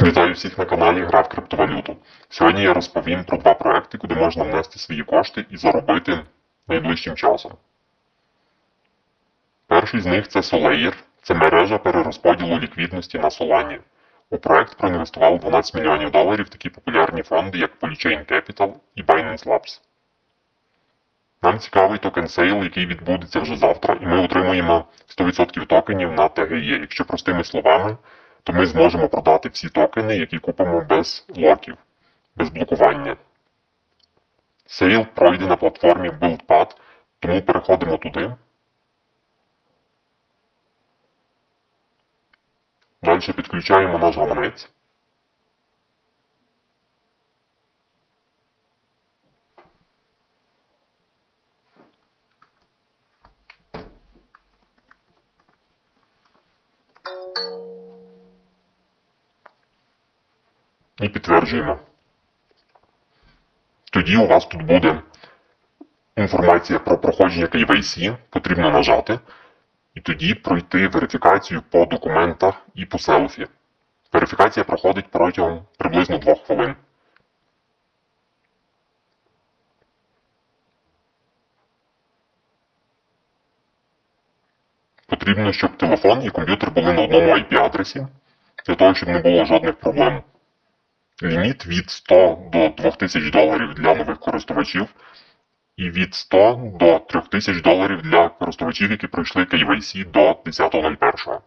Вітаю всіх на каналі Гра в криптовалюту. Сьогодні я розповім про два проекти, куди можна внести свої кошти і заробити найближчим часом. Перший з них це Solair. Це мережа перерозподілу ліквідності на Solana. У проект проінвестували 12 мільйонів доларів такі популярні фонди, як Polychain Capital і Binance Labs. Нам цікавий токен сейл, який відбудеться вже завтра, і ми отримуємо 100% токенів на TGE. Якщо простими словами, то ми зможемо продати всі токени, які купимо без локів, без блокування. Сейл пройде на платформі BuildPad, тому переходимо туди. Далі підключаємо наш гаманець. І підтверджуємо. Тоді у вас тут буде інформація про проходження KYC, потрібно нажати, і тоді пройти верифікацію по документах і по селфі. Верифікація проходить протягом приблизно 2 хвилин. Потрібно, щоб телефон і комп'ютер були на одному IP-адресі, для того, щоб не було жодних проблем. Ліміт від 100 до 2000 доларів для нових користувачів і від 100 до 3000 доларів для користувачів, які пройшли KYC до 10.01.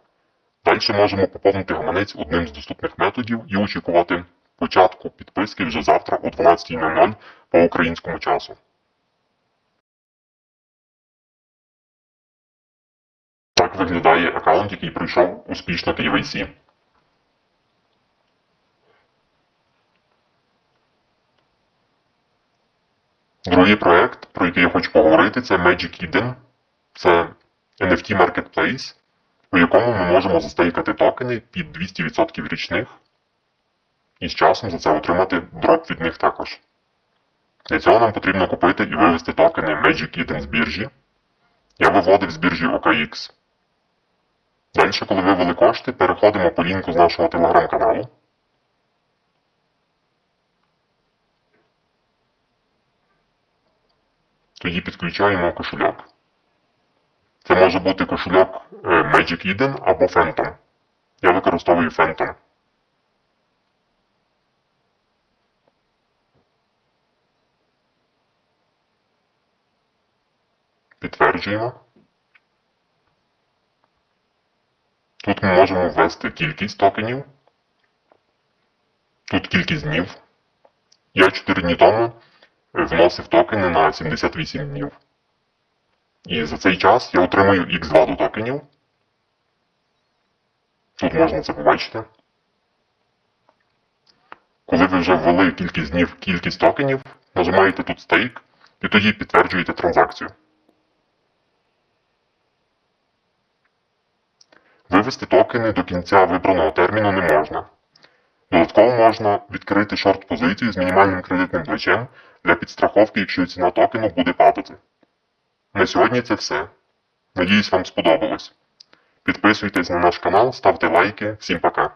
Далі можемо поповнити гаманець одним з доступних методів і очікувати початку підписки вже завтра о 12.00 по українському часу. Так виглядає аккаунт, який пройшов успішно KYC. Другий проект, про який я хочу поговорити, це Magic Eden. Це NFT Marketplace, у якому ми можемо застейкати токени під 200% річних і з часом за це отримати дроп від них також. Для цього нам потрібно купити і вивести токени Magic Eden з біржі. Я виводив з біржі OKX. Далі, коли вивели кошти, переходимо по лінку з нашого телеграм-каналу. Тоді підключаємо кошельок. Це може бути кошельок е, Magic Eden або Phantom. Я використовую Phantom. Підтверджуємо. Тут ми можемо ввести кількість токенів. Тут кількість днів. Я 4 дні тому вносив токени на 78 днів. І за цей час я отримую X2 до токенів. Тут можна це побачити. Коли ви вже ввели кількість днів, кількість токенів, нажимаєте тут стейк і тоді підтверджуєте транзакцію. Вивести токени до кінця вибраного терміну не можна. Додатково можна відкрити шорт-позицію з мінімальним кредитним плечем для підстраховки, якщо ціна токену буде падати. На сьогодні це все. Надіюсь, вам сподобалось. Підписуйтесь на наш канал, ставте лайки. Всім пока.